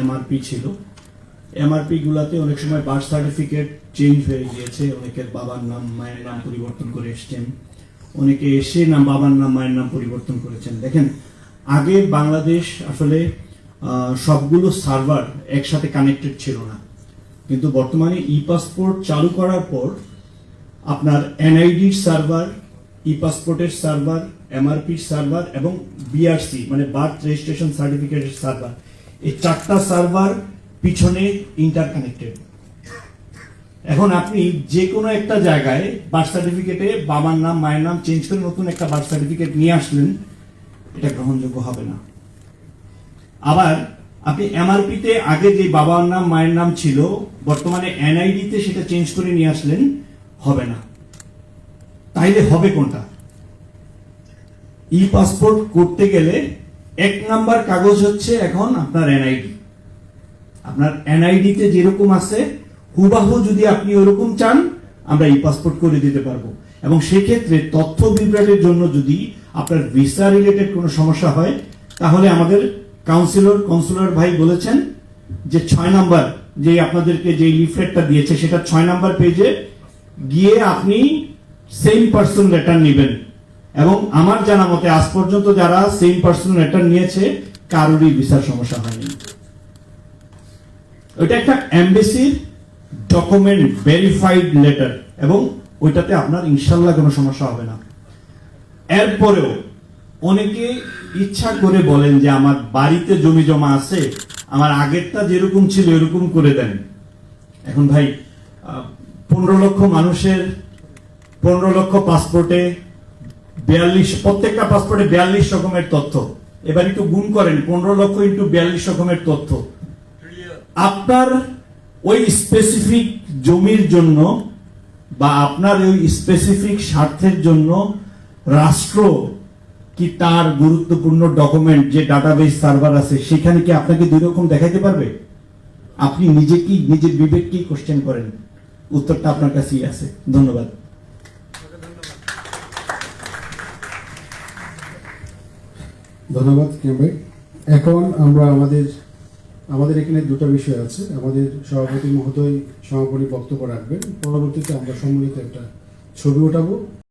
MRP ছিল। MRP গুলাতে অনেক সময় বার্থ সার্টিফিকেট চেঞ্জ হয়ে গিয়েছে। অনেকের বাবার নাম, মায়ের নাম পরিবর্তন করে এসছেন। অনেকে এসে নাম, বাবার নাম, মায়ের নাম পরিবর্তন করেছেন। দেখেন, আগে বাংলাদেশ আসলে সবগুলো সার্ভার একসাথে কানেক্টেড ছিল না। কিন্তু বর্তমানে ই পাসপোর্ট চালু করার পর, আপনার এনআইডির সার্ভার ই পাসপোর্টের সার্ভার এমআরপির সার্ভার এবং বিআরসি মানে বার্থ রেজিস্ট্রেশন সার্টিফিকেটের সার্ভার এই চারটা সার্ভার পিছনে ইন্টারকানেক্টেড এখন আপনি যে কোনো একটা জায়গায় বার্থ সার্টিফিকেটে বাবার নাম, মায়ের নাম চেঞ্জ করে নতুন একটা বার্থ সার্টিফিকেট নিয়ে আসলেন, এটা গ্রহণযোগ্য হবে না। আবার আপনি এমআরপিতে আগে যে বাবার নাম, মায়ের নাম ছিল, বর্তমানে এনআইডিতে সেটা চেঞ্জ করে নিয়ে আসলেন, হবে না। তাইলে হবে কোনটা? ই পাসপোর্ট করতে গেলে এক নাম্বার কাগজ হচ্ছে এখন আপনার এনআইডি আপনার এনআইডি তে যেরকম আছে, হুবাহু যদি আপনি ওরকম চান, আমরা ই পাসপোর্ট করে দিতে পারব। এবং সেক্ষেত্রে তথ্য বিভ্রাটের জন্য যদি আপনার ভিসা রিলেটেড কোনো সমস্যা হয়, তাহলে আমাদের কাউন্সিলর কনসুলার ভাই বলেছেন যে ছয় নাম্বার, যে আপনাদেরকে যে লিফলেটটা দিয়েছে, সেটা ছয় নাম্বার পেজে গিয়ে আপনি সেম পার্সন লেটার নেবেন। এবং আমার জানা মতে আজ পর্যন্ত যারা সেম পার্সন লেটার নিয়েছে, কারোরই ভিসার সমস্যা হয়নি। ওইটা একটা এমবেসির ডকুমেন্ট ভেরিফাইড লেটার এবং ওইটাতে আপনার ইনশাল্লাহ কোনো সমস্যা হবে না। এরপরেও অনেকে ইচ্ছা করে বলেন যে আমার বাড়িতে জমি জমা আছে, আমার আগেরটা যেরকম ছিল এরকম করে দেন। এখন ভাই পনেরো লক্ষ মানুষের পনেরো লক্ষ পাসপোর্টে বিয়াল্লিশ, প্রত্যেকটা পাসপোর্টে বিয়াল্লিশ রকমের তথ্য। এবার একটু গুণ করেন, পনেরো লক্ষ ইন্টু বিয়াল্লিশ রকমের তথ্য। আপনার ওই স্পেসিফিক জমির জন্য বা আপনার ওই স্পেসিফিক স্বার্থের জন্য রাষ্ট্র কি তার গুরুত্বপূর্ণ ডকুমেন্ট যে ডাটাবেস সার্ভার আছে, সেখানে কি আপনাকে দুই রকম দেখাইতে পারবে? আপনি নিজে কি, নিজের বিবেককেই কোশ্চেন করেন? উত্তরটা আপনার কাছেই আছে। ধন্যবাদ। ধন্যবাদ ভাই। এখন আমরা আমাদের আমাদের এখানে দুটো বিষয় আছে। আমাদের সভাপতি মহোদয় সমাপনী বক্তব্য রাখবেন। পরবর্তীতে আমরা সম্মিলিত একটা ছবি ওঠাবো।